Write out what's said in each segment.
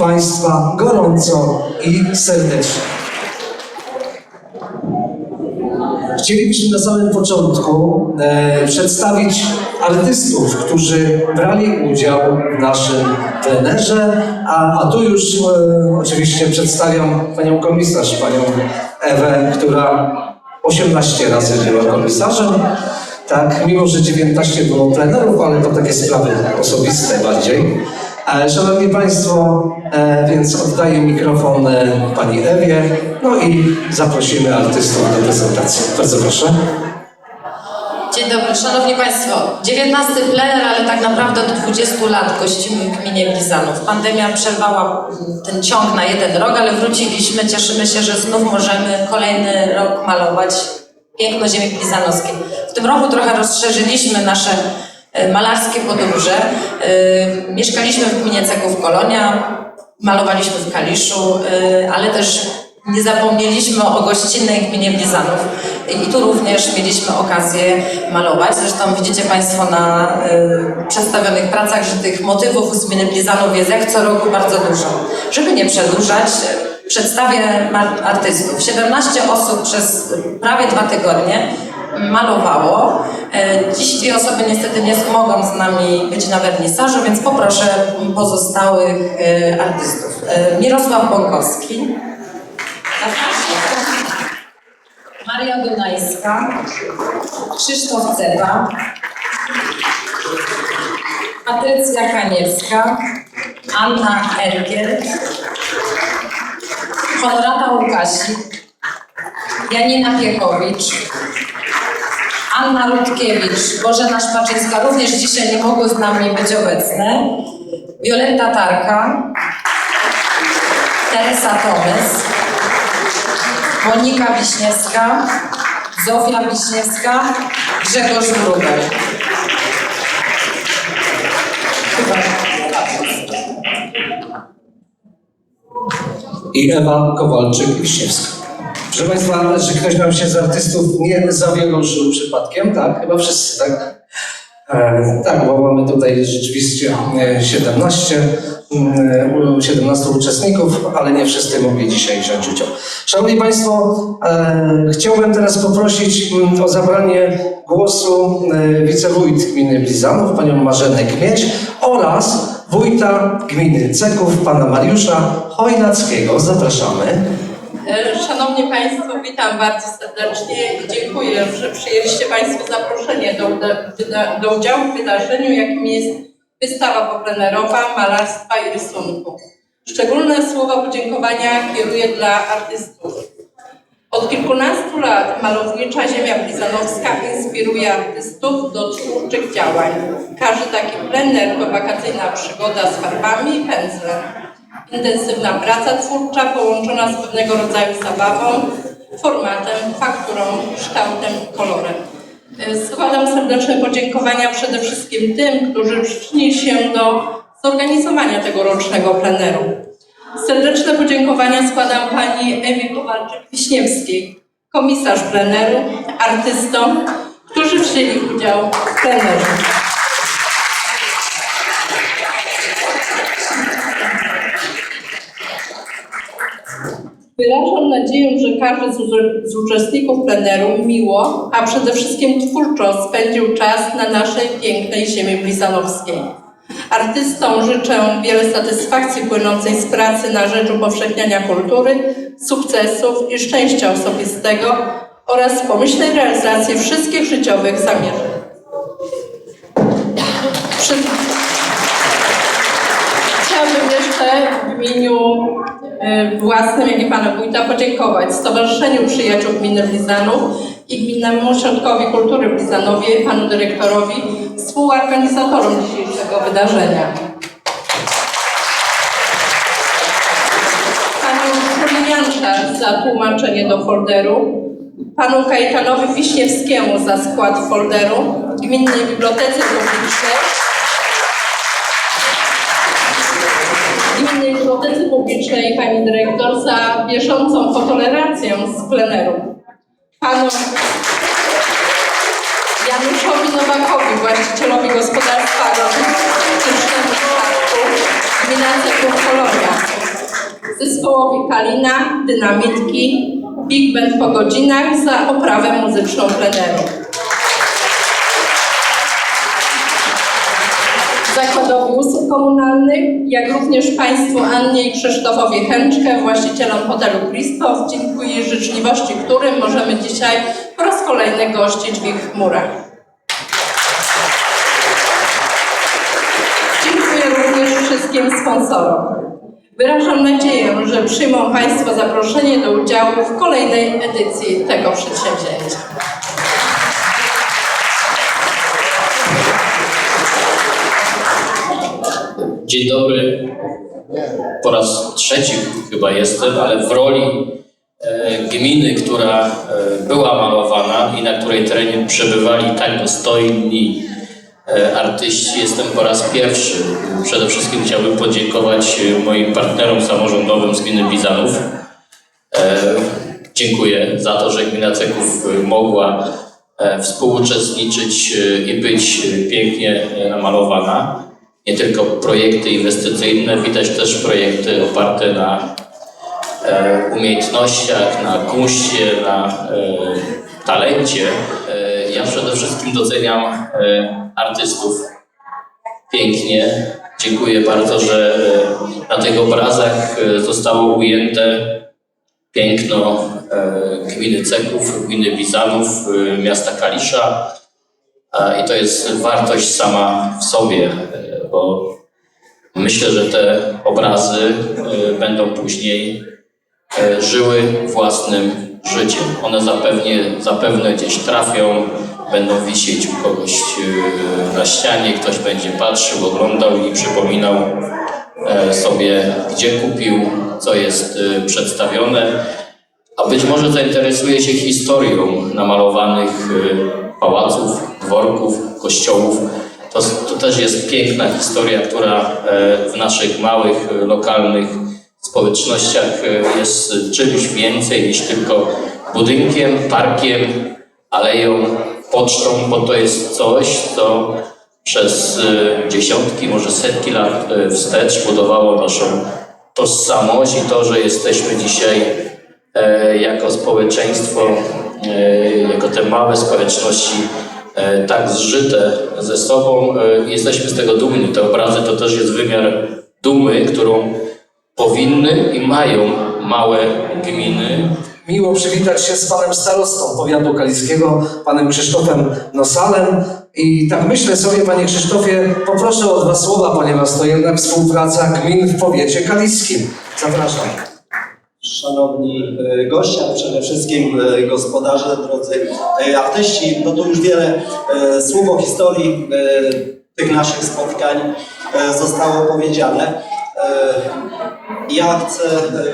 Państwa gorąco i serdecznie. Chcielibyśmy na samym początku e, przedstawić artystów, którzy brali udział w naszym plenerze, a, a tu już e, oczywiście przedstawiam panią komisarz, panią Ewę, która 18 razy była komisarzem. Tak, mimo że 19 było plenerów, ale to takie sprawy osobiste bardziej. E, Szanowni Państwo, e, więc oddaję mikrofon e, Pani Ewie, no i zaprosimy artystów do prezentacji. Bardzo proszę. Dzień dobry, Szanowni Państwo. 19 plener, ale tak naprawdę od 20 lat gościmy gminie Blizanów. Pandemia przerwała mm, ten ciąg na jeden rok, ale wróciliśmy. Cieszymy się, że znów możemy kolejny rok malować piękno ziemi blizanowskiej. W tym roku trochę rozszerzyliśmy nasze malarskie podróże. E, Mieszkaliśmy w gminie Ceków Kolonia, malowaliśmy w Kaliszu, e, ale też nie zapomnieliśmy o gościnnej gminie Blizanów i tu również mieliśmy okazję malować. Zresztą widzicie Państwo na y, przedstawionych pracach, że tych motywów z gminy Blizanów jest jak co roku bardzo dużo. Żeby nie przedłużać, przedstawię artystów. 17 osób przez prawie dwa tygodnie malowało. Y, Dziś dwie osoby niestety nie mogą z nami być na wernisażu, więc poproszę pozostałych y, artystów. Y, Mirosław Bąkowski. Maria Dunajska, Krzysztof Ceba, Patrycja Kaniewska, Anna Ergiel, Honorata Łukasik, Janina Piechowicz, Anna Rutkiewicz, Bożena Szpaczyńska, również dzisiaj nie mogły z nami być obecne, Wioletta Tarka, Teresa Tomys, Monika Wiśniewska, Zofia Wiśniewska, Grzegorz Wróbel. I Ewa Kowalczyk-Wiśniewska. Proszę Państwa, że ktoś nam się z artystów nie zawieruszył przypadkiem, tak? Chyba wszyscy, tak? E, tak, bo mamy tutaj rzeczywiście e, 17, mm, 17 uczestników, ale nie wszyscy mogli dzisiaj wziąć udział. Szanowni Państwo, e, chciałbym teraz poprosić mm, o zabranie głosu e, wicewójt gminy Blizanów, panią Marzenę Gmieć oraz wójta gminy Ceków, pana Mariusza Chojnackiego. Zapraszamy. E, Szanowni Państwo, witam bardzo serdecznie i dziękuję, że przyjęliście Państwo zaproszenie do, do udziału w wydarzeniu, jakim jest wystawa poplenerowa malarstwa i rysunku. Szczególne słowa podziękowania kieruję dla artystów. Od kilkunastu lat malownicza ziemia blizanowska inspiruje artystów do twórczych działań. Każdy taki plener to wakacyjna przygoda z farbami i pędzlem. Intensywna praca twórcza połączona z pewnego rodzaju zabawą, formatem, fakturą, kształtem kolorem. E, Składam serdeczne podziękowania przede wszystkim tym, którzy przyczynili się do zorganizowania tegorocznego pleneru. Serdeczne podziękowania składam pani Ewie Kowalczyk-Wiśniewskiej, komisarz pleneru, artystom, którzy wzięli udział w plenerze. Wyrażam nadzieję, że każdy z, uczestników pleneru miło, a przede wszystkim twórczo spędził czas na naszej pięknej ziemi blizanowskiej. Artystom życzę wiele satysfakcji płynącej z pracy na rzecz upowszechniania kultury, sukcesów i szczęścia osobistego oraz pomyślnej realizacji wszystkich życiowych zamierzeń. Przy... Chciałabym jeszcze w imieniu własnym, jak i pana wójta podziękować Stowarzyszeniu Przyjaciół Gminy Blizanów i Gminnemu Ośrodkowi Kultury Blizanowie, panu dyrektorowi, współorganizatorom dzisiejszego wydarzenia. Panu Julianka za tłumaczenie do folderu, panu Kajetanowi Wiśniewskiemu za skład folderu, Gminnej Bibliotece Publicznej, naszej pani dyrektor za bieżącą fotolerację z pleneru. Panu Januszowi Nowakowi, właścicielowi gospodarstwa agroturystycznego Szarku, gmina Cechów Polonia. Zespołowi Kalina, Dynamitki, Big Band po godzinach za oprawę muzyczną pleneru. Komunalnych, jak również Państwu Annie i Krzysztofowi Chęczkę, właścicielom hotelu Christoph, dziękuję życzliwości, którym możemy dzisiaj po raz kolejny gościć w ich chmurach. Dziękuję również wszystkim sponsorom. Wyrażam nadzieję, że przyjmą Państwo zaproszenie do udziału w kolejnej edycji tego przedsięwzięcia. Dzień dobry. Po raz trzeci chyba jestem, ale w roli e, gminy, która e, była malowana i na której terenie przebywali tak dostojni e, artyści, jestem po raz pierwszy. Przede wszystkim chciałbym podziękować moim partnerom samorządowym z gminy Bizanów. Dziękuję za to, że gmina Ceków mogła współuczestniczyć i być pięknie namalowana. Nie tylko projekty inwestycyjne, widać też projekty oparte na e, umiejętnościach, na kunście, na e, talencie. E, ja przede wszystkim doceniam artystów pięknie. Dziękuję bardzo, że na tych obrazach zostało ujęte piękno gminy Ceków, gminy Bizanów, miasta Kalisza. I to jest wartość sama w sobie, bo myślę, że te obrazy e, będą później e, żyły własnym życiem. One zapewnie, zapewne gdzieś trafią, będą wisieć u kogoś e, na ścianie, ktoś będzie patrzył, oglądał i przypominał e, sobie, gdzie kupił, co jest przedstawione, a być może zainteresuje się historią namalowanych pałaców, dworków, kościołów. To, to też jest piękna historia, która e, w naszych małych, e, lokalnych społecznościach e, jest czymś więcej niż tylko budynkiem, parkiem, aleją, pocztą, bo to jest coś, co przez dziesiątki, może setki lat wstecz budowało naszą tożsamość i to, że jesteśmy dzisiaj jako społeczeństwo, jako te małe społeczności tak zżyte ze sobą. e, Jesteśmy z tego dumni. Te obrazy to też jest wymiar dumy, którą powinny i mają małe gminy, Miło przywitać się z panem starostą powiatu kaliskiego, panem Krzysztofem Nosalem. I tak myślę sobie, panie Krzysztofie, poproszę o dwa słowa, ponieważ to jednak współpraca gmin w powiecie kaliskim. Zapraszam. Szanowni e, goście, a przede wszystkim e, gospodarze, drodzy e, artyści, no tu już wiele słów o historii tych naszych spotkań zostało powiedziane. Ja chcę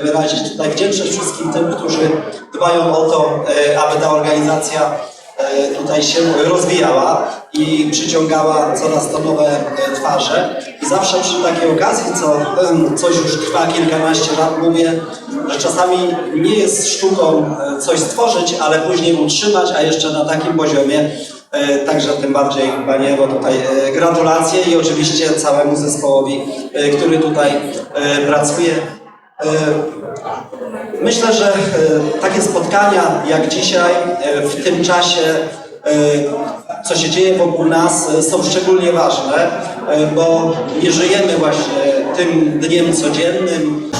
wyrazić tutaj wdzięczność wszystkim tym, którzy dbają o to, aby ta organizacja tutaj się rozwijała i przyciągała coraz to nowe twarze. I zawsze przy takiej okazji, co coś już trwa kilkanaście lat, mówię, że czasami nie jest sztuką e, coś stworzyć, ale później utrzymać, a jeszcze na takim poziomie. E, Także tym bardziej Panie Ewo tutaj e, gratulacje i oczywiście całemu zespołowi, który tutaj pracuje. Myślę, że takie spotkania jak dzisiaj, w tym czasie, co się dzieje wokół nas, są szczególnie ważne, bo nie żyjemy właśnie tym dniem codziennym,